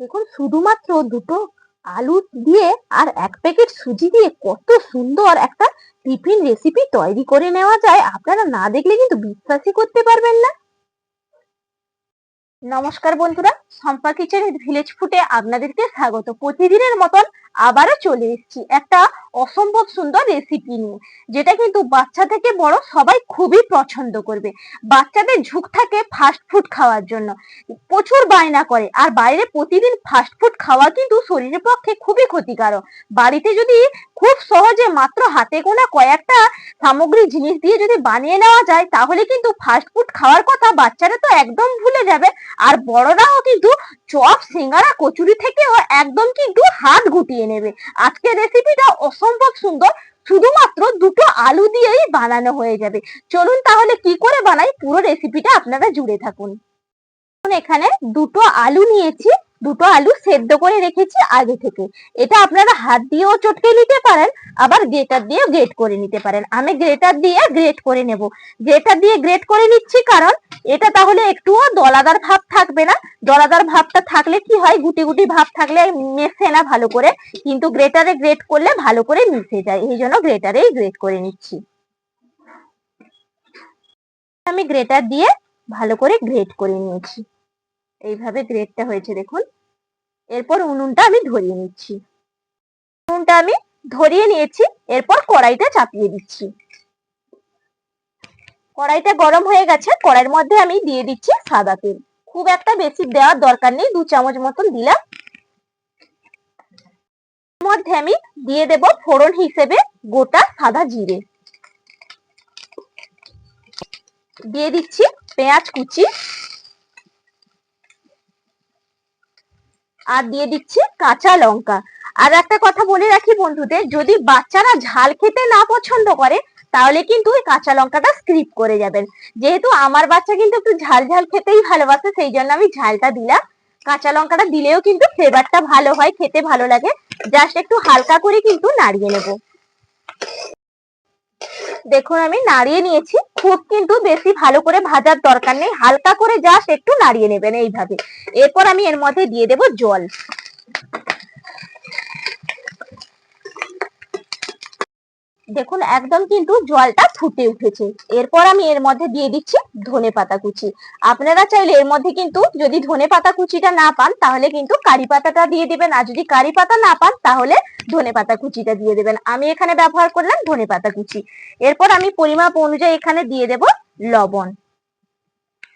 দেখুন শুধুমাত্র দুটো আলু দিয়ে আর এক প্যাকেট সুজি দিয়ে কত সুন্দর একটা টিফিন রেসিপি তৈরি করে নেওয়া যায়। আপনারা না দেখলে কিন্তু বিশ্বাসই করতে পারবেন না। নমস্কার বন্ধুরা সম্পা কিচেন ভিলেজ ফুটে আপনাদেরকে স্বাগত। প্রতিদিনের মতন আবারও চলে এসেছি একটা অসম্ভব সুন্দর রেসিপি নিয়ে, যেটা কিন্তু বাচ্চা থেকে বড় সবাই খুবই পছন্দ করবে। বাচ্চাদের ঝুঁক থাকে ফাস্ট ফুড খাওয়ার জন্য। প্রচুর বায়না করে, আর বাইরে প্রতিদিন ফাস্ট ফুড খাওয়া কিন্তু শরীরের পক্ষে খুবই ক্ষতিকারক। বাড়িতে যদি খুব মাত্র হাতে গোনা কয়েকটা সামগ্রী জিনিস দিয়ে যদি বানিয়ে নেওয়া যায়, তাহলে কিন্তু ফাস্ট ফুড খাওয়ার কথা বাচ্চারা তো একদম ভুলে যাবে। আর বড়রাও কিন্তু চপ, সিঙ্গারা, কচুরি থেকেও একদম কিন্তু হাত গুটিয়ে নেবে। আজকের রেসিপিটা অসম্ভব সুন্দর। শুধুমাত্র দুটো আলু দিয়েই বানানো হয়ে যাবে। চলুন তাহলে কি করে বানাই? পুরো রেসিপিটা আপনারা জুড়ে থাকুন। এখানে দুটো আলু নিয়েছি। দুটো আলু সেদ্ধ করে রেখেছি আগে থেকে। এটা আপনারা হাত দিয়েও চটকে নিতে পারেন, আবার গ্রেটার দিয়ে গ্রেট করে নিতে পারেন। আমি গ্রেটার দিয়ে গ্রেট করে নেব। গ্রেটার দিয়ে গ্রেট করে নিচ্ছি কারণ এটা তাহলে একটুও দলাদার ভাব থাকবে না। দলাদার ভাবটা থাকলে কি হয়? গুটি গুটি ভাব থাকলে মেশে না ভালো করে, কিন্তু গ্রেটারে গ্রেট করলে ভালো করে মিশে যায়। এই জন্য গ্রেটারেই গ্রেট করে নিচ্ছি। আমি গ্রেটার দিয়ে ভালো করে গ্রেট করে নিয়েছি। এইভাবে গ্রেটটা হয়েছে দেখুন। এরপর উনুনটা আমি ধরিয়ে নিচ্ছি। উনুনটা আমি ধরিয়ে নিয়েছি, এরপর কড়াইটা চাপিয়ে দিচ্ছি। কড়াইটা গরম হয়ে গেছে, কড়াইয়ের মধ্যে আমি দিয়ে দিচ্ছি সাদা তেল। খুব একটা বেশি দেওয়ার দরকার নেই, দু চামচ মতন দিলাম। মধ্যে আমি দিয়ে দেব ফোড়ন হিসেবে গোটা সাদা জিরে। দিয়ে দিচ্ছি পেঁয়াজ কুচি। আর দিয়ে দিচ্ছি কাঁচা লঙ্কা। আর একটা কথা বলে রাখি বন্ধুদের, যদি বাচ্চারা ঝাল খেতে না পছন্দ করে, তাহলে কিন্তু ওই কাঁচা লঙ্কাটা স্ক্রিপ করে যাবেন। যেহেতু আমার বাচ্চা কিন্তু একটু ঝাল ঝাল খেতেই ভালোবাসে, সেই জন্য আমি ঝালটা দিলাম। কাঁচা লঙ্কাটা দিলেও কিন্তু ফ্লেভারটা ভালো হয়, খেতে ভালো লাগে। জাস্ট একটু হালকা করে কিন্তু নাড়িয়ে নেব। দেখুন আমি নাড়িয়ে নিয়েছি। খুব কিন্তু বেশি ভালো করে ভাজার দরকার নেই। হালকা করে জাস্ট একটু নাড়িয়ে নেবেন এইভাবে। এরপর আমি এর মধ্যে দিয়ে দেব জল। দেখুন, একদম কিন্তু জলটা ফুটে উঠেছে। এরপর আমি এর মধ্যে দিয়ে দিচ্ছি ধনে পাতা কুচি। আপনারা চাইলে এর মধ্যে কিন্তু যদি ধনে পাতা কুচিটা না পান, তাহলে কিন্তু কারি পাতাটা দিয়ে দেবেন। আর যদি কারি পাতা না পান, তাহলে ধনে পাতা কুচিটা দিয়ে দেবেন। আমি এখানে ব্যবহার করলাম ধনে পাতা কুচি। এরপর আমি পরিমাপ অনুযায়ী এখানে দিয়ে দেব লবণ।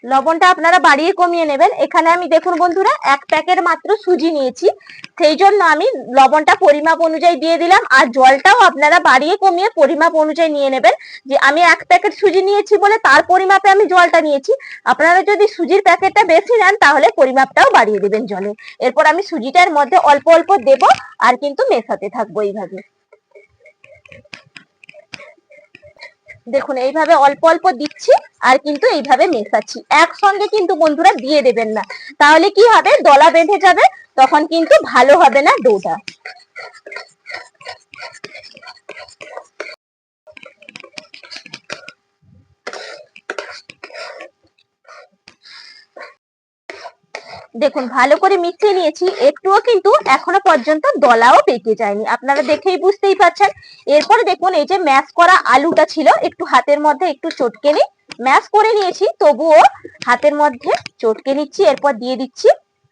লবণটা আপনারা বাড়িয়ে কমিয়ে নেবেন। এখানে আমি দেখুন বন্ধুরা, এক প্যাকেট মাত্র সুজি নিয়েছি। সেই জন্য আমি লবণটা পরিমাপ অনুযায়ী দিয়ে দিলাম আর জলটাও আপনারা বাড়িয়ে কমিয়ে পরিমাপ অনুযায়ী নিয়ে নেবেন। যে আমি এক প্যাকেট সুজি নিয়েছি বলে তার পরিমাপে আমি জলটা নিয়েছি। আপনারা যদি সুজির প্যাকেটটা বেশি নেন, তাহলে পরিমাপটাও বাড়িয়ে দেবেন জলে। এরপর আমি সুজিটার মধ্যে অল্প অল্প দেব আর কিন্তু মেশাতে থাকব এইভাবে। দেখুন, এইভাবে অল্প অল্প দিচ্ছি আর কিন্তু এইভাবে মেশাচ্ছি। একসঙ্গে কিন্তু বন্ধুরা দিয়ে দেবেন না। তাহলে কি হবে? দলা বেঁধে যাবে, তখন কিন্তু ভালো হবে না ডোটা দেখুন, ভালো করে মিশিয়ে নিয়েছি। একটুও কিন্তু এখনও পর্যন্ত দলাও পেকে যায়নি। আপনারা দেখেই বুঝতেই পারছেন। এরপরে দেখুন, এই যে ম্যাশ করা আলুটা ছিল, একটু হাতের মধ্যে একটু চটকে নিই। ম্যাশ করে নিয়েছি, তবুও হাতের মধ্যে চটকে নিচ্ছি, এরপর দিয়ে দিচ্ছি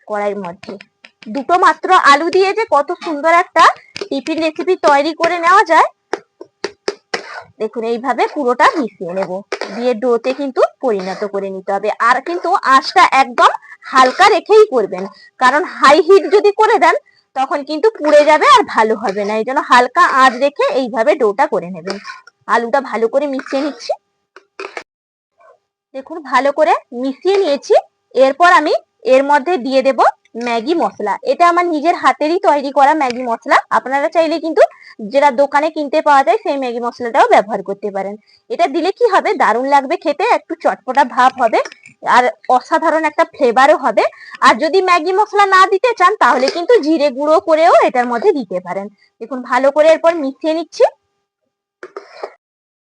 কড়াইয়ের মধ্যে। দুটো মাত্র আলু দিয়ে যে কত সুন্দর একটা টিফিন রেসিপি তৈরি করে নেওয়া যায়। দেখুন, এইভাবে পুরোটা মিশিয়ে নেব। দিয়ে ডোতে কিন্তু পরিণত করে নিতে হবে। আর কিন্তু আঁচটা একদম হালকা রেখেই করবেন। কারণ হাই হিট যদি করে দেন, তখন কিন্তু পুড়ে যাবে আর ভালো হবে না। এই জন্য হালকা আঁচ রেখে এইভাবে ডোটা করে নেবেন। আলুটা ভালো করে মিশিয়ে নিচ্ছি। দেখুন, ভালো করে মিশিয়ে নিয়েছি। এরপর আমি এর মধ্যে দিয়ে দেব ম্যাগি মশলা। এটা আমার নিজের হাতেরই তৈরি করা ম্যাগি মশলা। আপনারা চাইলে কিন্তু যেটা দোকানে কিনতে পাওয়া যায়, সেই ম্যাগি মশলাটাও ব্যবহার করতে পারেন। এটা দিলে কি হবে? দারুণ লাগবে খেতে, একটু চটপটা ভাব হবে। আর অসাধারণ একটা ফ্লেভারও হবে। আর যদি ম্যাগি মশলা না দিতে চান, তাহলে কিন্তু জিরে গুঁড়ো করেও এটার মধ্যে দিতে পারেন। দেখুন, ভালো করে এরপর মিশিয়ে নিচ্ছি।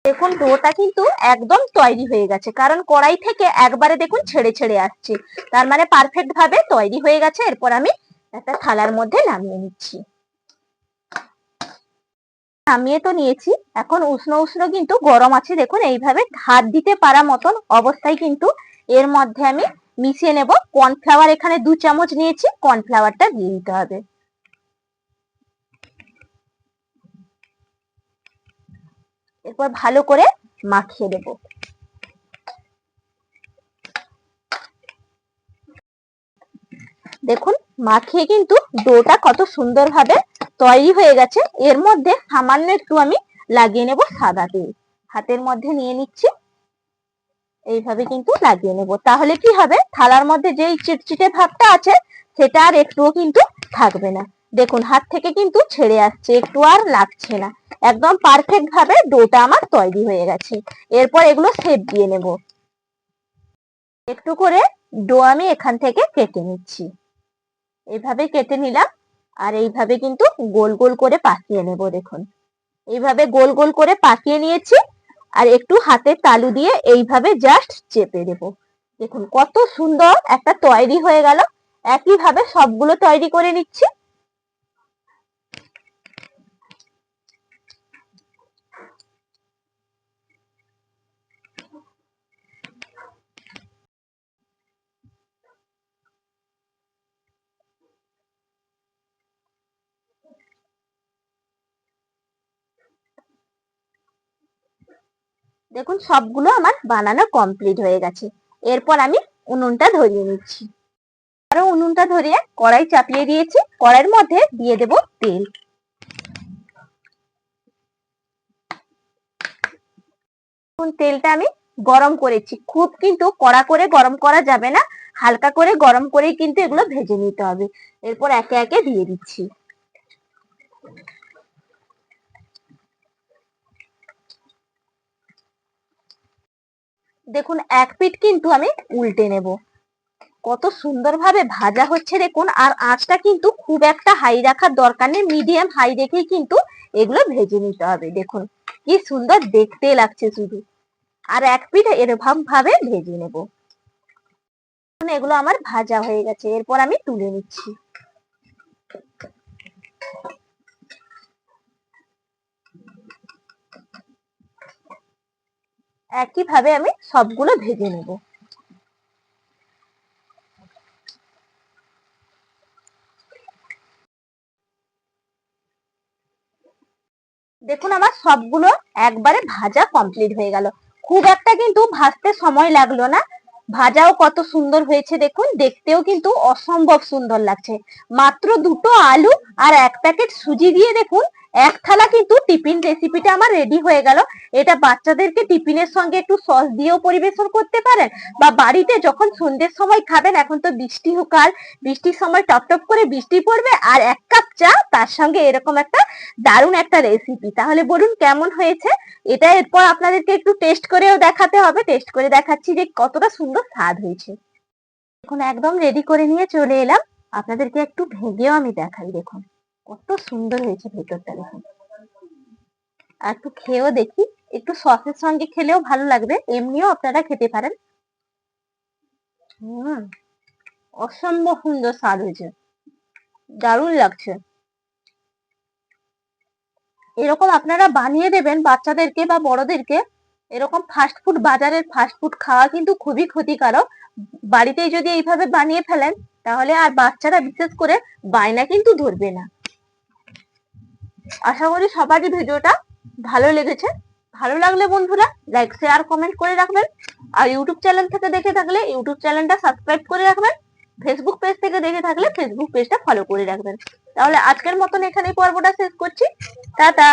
দেখুন, ডোটা কিন্তু একদম তৈরি হয়ে গেছে। কারণ কড়াই থেকে একবারে দেখুন ছেড়ে ছেড়ে আসছে। তার মানে পারফেক্ট ভাবে তৈরি হয়ে গেছে। এরপর আমি একটা থালার মধ্যে নামিয়ে নিচ্ছি। নামিয়ে তো নিয়েছি। এখন উষ্ণ উষ্ণ কিন্তু গরম আছে। দেখুন, এইভাবে হাত দিতে পারা মতন অবস্থায় কিন্তু এর মধ্যে আমি মিশিয়ে নেব কর্নফ্লাওয়ার এখানে দু চামচ নিয়েছি কর্নফ্লাওয়ারটা দিয়ে দিতে হবে। এরপর ভালো করে মাখিয়ে দেব দেখুন, মাখিয়ে কিন্তু ডোটা কত সুন্দরভাবে তৈরি হয়ে গেছে। এর মধ্যে সামান্য একটু আমি লাগিয়ে নেব সাদা তেল। হাতের মধ্যে নিয়ে নিচ্ছি। এইভাবে কিন্তু লাগিয়ে নেব। তাহলে কি হবে? থালার মধ্যে যেই চিটচিটে ভাবটা আছে, সেটা আর একটুও কিন্তু থাকবে না। দেখুন, হাত থেকে কিন্তু ছেড়ে আসছে, একটু আর লাগছে না। একদম পারফেক্ট ভাবে ডোটা আমার তৈরি হয়ে গেছে। এরপর এগুলো সেপ দিয়ে নেব। একটু করে ডো আমি এখান থেকে কেটে নিচ্ছি। এইভাবে কেটে নিলাম, আর এইভাবে কিন্তু গোল গোল করে পাকিয়ে নেব, দেখুন। এইভাবে গোল গোল করে পাকিয়ে নিয়েছি আর একটু হাতে তালু দিয়ে এইভাবে জাস্ট চেপে দেব। দেখুন কত সুন্দর একটা তৈরি হয়ে গেল। একইভাবে সবগুলো তৈরি করে নিচ্ছি। দেখুন, সবগুলো আমার বানানো কমপ্লিট হয়ে গেছে। এরপর আমি উনুনটা ধরিয়ে নিচ্ছি। আরও উনুনটা ধরিয়ে কড়াই চাপিয়ে দিয়েছি। কড়াইয়ের মধ্যে দিয়ে দেব তেল। তেলটা আমি গরম করেছি। খুব কিন্তু কড়া করে গরম করা যাবে না। হালকা করে গরম করেই কিন্তু এগুলো ভেজে নিতে হবে। এরপর একে একে দিয়ে দিচ্ছি। দেখুন, এক পিঠ কিন্তু আমি উল্টে নেব। কত সুন্দরভাবে ভাজা হচ্ছে দেখুন, আর আঁচটা কিন্তু খুব একটা হাই রাখার দরকার নেই। মিডিয়াম হাই রেখেই কিন্তু এগুলো ভেজে নিতে হবে। দেখুন, কি সুন্দর দেখতে লাগছে শুধু। আর এক পিঠ এরকম ভাবে ভেজে নেব। এগুলো আমার ভাজা হয়ে গেছে। এরপর আমি তুলে নিচ্ছি। একইভাবে আমি সবগুলো ভেজে নেব। দেখুন আমার সবগুলো একবারে ভাজা কমপ্লিট হয়ে গেল। খুব একটা কিন্তু ভাজতে সময় লাগল না। ভাজাও কত সুন্দর হয়েছে দেখুন, দেখতেও কিন্তু অসম্ভব সুন্দর লাগছে। মাত্র দুটো আলু আর এক প্যাকেট সুজি দিয়ে দেখুন এক থালা কিন্তু টিফিন রেসিপিটা আমার রেডি হয়ে গেল। এটা বাচ্চাদেরকে টিফিনের সঙ্গে একটু সস দিয়েও পরিবেশন করতে পারেন বা বাড়িতে যখন সন্ধ্যের সময় খাবেন, এখন তো বৃষ্টি হোকাল, বৃষ্টির সময় টপ টপ করে বৃষ্টি পড়বে আর এক কাপ চা তার সঙ্গে এরকম একটা দারুণ একটা রেসিপি তাহলে বলুন কেমন হয়েছে? এটা এরপর আপনাদেরকে একটু টেস্ট করেও দেখাতে হবে। টেস্ট করে দেখাচ্ছি যে কতটা সুন্দর স্বাদ হয়েছে। এখন একদম রেডি করে নিয়ে চলে এলাম। আপনাদেরকে একটু ভেঙেও আমি দেখাই, দেখুন। কত সুন্দর হয়েছে ভেতরটা দেখুন আর একটু খেয়েও দেখি, একটু সসের সঙ্গে খেলেও ভালো লাগবে, এমনিও আপনারা খেতে পারেন। হুম, অসম্ভব সুন্দর স্বাদ হয়েছে, দারুণ লাগছে। এরকম আপনারা বানিয়ে দেবেন বাচ্চাদেরকে বা বড়দেরকে, এরকম ফাস্ট ফুড বাজারের ফাস্ট ফুড খাওয়া কিন্তু খুবই ক্ষতিকারক। বাড়িতেই যদি এইভাবে বানিয়ে ফেলেন, তাহলে আর বাচ্চারা বিশেষ করে বায়না কিন্তু ধরবে না। আশা করি সবারই ভিডিওটা ভালো লেগেছে। ভালো লাগলে বন্ধুরা লাইক শেয়ার কমেন্ট করে রাখবেন। আর ইউটিউব চ্যানেল থেকে দেখে থাকলে ইউটিউব চ্যানেলটা সাবস্ক্রাইব করে রাখবেন। ফেসবুক পেজ থেকে দেখে থাকলে ফেসবুক পেজটা ফলো করে রাখবেন। তাহলে আজকের মতন এখানেই পর্বটা শেষ করছি। টাটা!